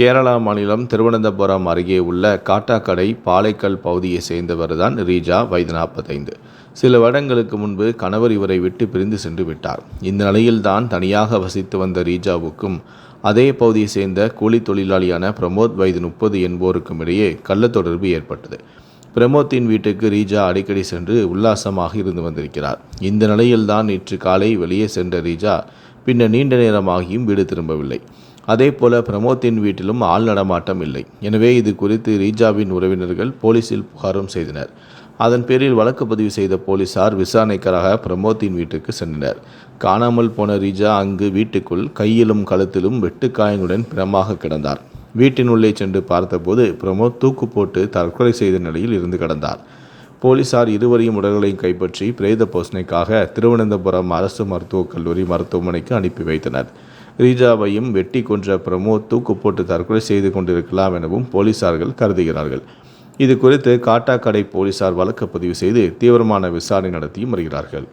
கேரளா மாநிலம் திருவனந்தபுரம் அருகே உள்ள காட்டாக்கடை பாலைக்கல் பகுதியை சேர்ந்தவர்தான் ரீஜா வயது நாற்பத்தைந்து. சில வருடங்களுக்கு முன்பு கணவர் இவரை விட்டு பிரிந்து சென்று விட்டார். இந்த நிலையில்தான் தனியாக வசித்து வந்த ரீஜாவுக்கும் அதே பகுதியை சேர்ந்த கூலி தொழிலாளியான பிரமோத் வயது முப்பது என்போருக்கும் இடையே கள்ள தொடர்பு ஏற்பட்டது. பிரமோத்தின் வீட்டுக்கு ரீஜா அடிக்கடி சென்று உல்லாசமாக இருந்து வந்திருக்கிறார். இந்த நிலையில்தான் நேற்று காலை வெளியே சென்ற ரீஜா பின்னர் நீண்ட நேரமாகியும் வீடு திரும்பவில்லை. அதேபோல பிரமோத்தின் வீட்டிலும் ஆள் நடமாட்டம் இல்லை. எனவே இது குறித்து ரீஜாவின் உறவினர்கள் போலீசில் புகாரும் செய்தனர். அதன் பேரில் வழக்கு பதிவு செய்த போலீசார் விசாரணைக்காக பிரமோத்தின் வீட்டுக்கு சென்றனர். காணாமல் போன ரீஜா அங்கு வீட்டுக்குள் கையிலும் கழுத்திலும் வெட்டுக்காயங்களுடன் பிணமாக கிடந்தார். வீட்டின் உள்ளே சென்று பார்த்தபோது பிரமோத் தூக்கு போட்டு தற்கொலை செய்த நிலையில் இருந்து கிடந்தார். போலீசார் இருவரையும் உடல்களையும் கைப்பற்றி பிரேத போசனைக்காக திருவனந்தபுரம் அரசு மருத்துவக் கல்லூரி மருத்துவமனைக்கு அனுப்பி வைத்தனர். ரீஜாவையும் வெட்டி கொன்ற பிரமோத் தூக்கு போட்டு தற்கொலை செய்து கொண்டிருக்கலாம் எனவும் போலீசார்கள் கருதுகிறார்கள். இது குறித்து காட்டாக்கடை போலீசார் வழக்கு பதிவு செய்து தீவிரமான விசாரணை நடத்தியும் வருகிறார்கள்.